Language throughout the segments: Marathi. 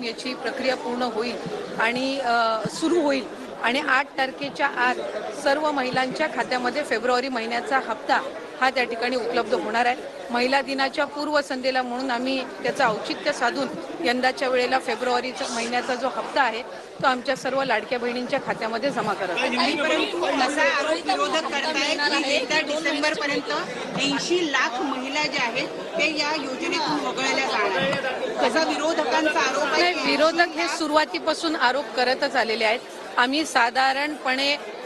तारखेपासून याची प्रक्रिया पूर्ण होईल आणि सुरू होईल. आणि आठ तारखेच्या आत सर्व महिलांच्या खात्यामध्ये फेब्रुवारी महिन्याचा हप्ता हा त्या ठिकाणी उपलब्ध होणार आहे. महिला दिनाच्या पूर्वसंध्येला म्हणून आम्ही त्याचं औचित्य साधून यंदाच्या वेळेला फेब्रुवारीचा महिन्याचा जो हप्ता आहे तो आमच्या सर्व लाडक्या बहिणींच्या खात्यामध्ये जमा करत ऐंशी लाख महिला ज्या आहेत ते या योजनेतून वगळल्या जाणार आहेत. असा विरोधकांचा आरोप विरोधक हे सुरुवातीपासून आरोप करतच आलेले आहेत. आम्ही साधारणपणे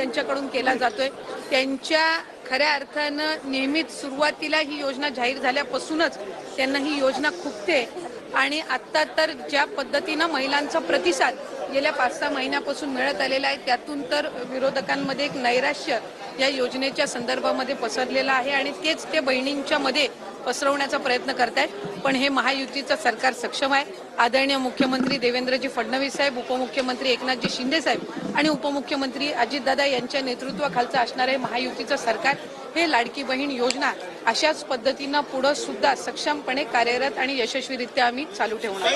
त्यांच्याकडून केला जातोय. त्यांच्या खऱ्या अर्थानं नेहमीच सुरुवातीला ही योजना जाहीर झाल्यापासूनच त्यांना ही योजना खुपते. आणि आत्ता तर ज्या पद्धतीनं महिलांचा प्रतिसाद गेल्या पाच सहा महिन्यापासून मिळत आलेला आहे त्यातून तर विरोधकांमध्ये एक नैराश्य या योजनेच्या संदर्भामध्ये पसरलेलं आहे आणि तेच ते बहिणींच्या मध्ये पसरवण्याचा प्रयत्न करतायत. पण हे महायुतीचं सरकार सक्षम आहे. आदरणीय मुख्यमंत्री देवेंद्रजी फडणवीस साहेब उपमुख्यमंत्री एकनाथजी शिंदे साहेब आणि उपमुख्यमंत्री अजितदादा यांच्या नेतृत्वाखालचं असणारे महायुतीचं सरकार हे लाडकी बहीण योजना अशाच पद्धतीनं पुढं सुद्धा सक्षमपणे कार्यरत आणि यशस्वीरित्या आम्ही चालू ठेवणार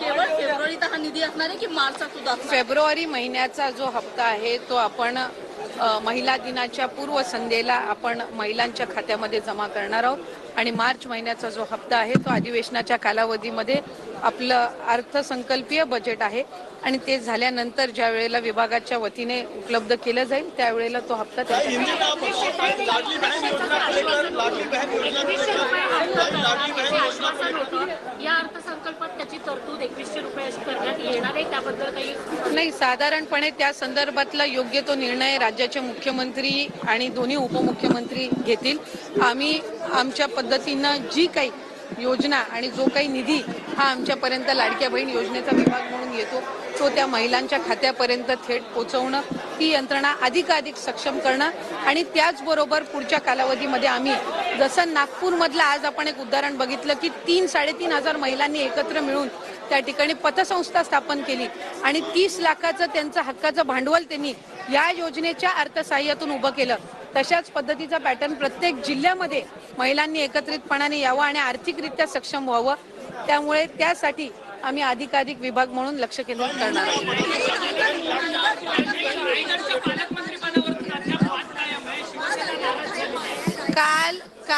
केवळ फेब्रुवारीत हा निधी असणार आहे की मार्चात सुद्धा? फेब्रुवारी महिन्याचा जो हप्ता आहे तो आपण महिला दिनाच्या पूर्वसंध्येला आपण महिलांच्या खात्यामध्ये जमा करणार आहोत. आणि मार्च महिन्याचा जो हप्ता आहे तो अधिवेशनाच्या कालावधीमध्ये आपलं अर्थसंकल्पीय बजेट आहे. आणि ते झाल्यानंतर ज्या वेळेला विभागाच्या वतीने उपलब्ध केलं जाईल त्यावेळेला तो हप्ता त्यांच्या त्याची तरतूद एकवीसशे रुपये अशी करण्यात येणार आहे त्याबद्दल काही नाही साधारणपणे त्या संदर्भातला योग्य तो निर्णय राज्याचे मुख्यमंत्री आणि दोन्ही उपमुख्यमंत्री घेतील. आम्ही आमच्या पद्धतीनं जी काही योजना आणि जो काही निधी हा आमच्यापर्यंत लाडक्या बहीण योजनेचा विभाग म्हणून येतो तो त्या महिलांच्या खात्यापर्यंत थेट पोहोचवणं ती यंत्रणा अधिकाधिक सक्षम करणं आणि त्याचबरोबर पुढच्या कालावधीमध्ये आम्ही जसं नागपूरमधलं आज आपण एक उदाहरण बघितलं की तीन साडेतीन हजार महिलांनी एकत्र मिळून त्या ठिकाणी पतसंस्था स्थापन केली आणि तीस लाखाचं त्यांचं हक्काचं भांडवल त्यांनी या योजनेच्या अर्थसहाय्यातून उभं केलं. तशाच पद्धतीचा पॅटर्न प्रत्येक जिल्ह्यामध्ये महिलांनी एकत्रितपणाने यावं आणि आर्थिकरित्या सक्षम व्हावं. त्यामुळे त्यासाठी आम्ही अधिकाधिक विभाग म्हणून लक्ष केंद्रित करणार आहोत.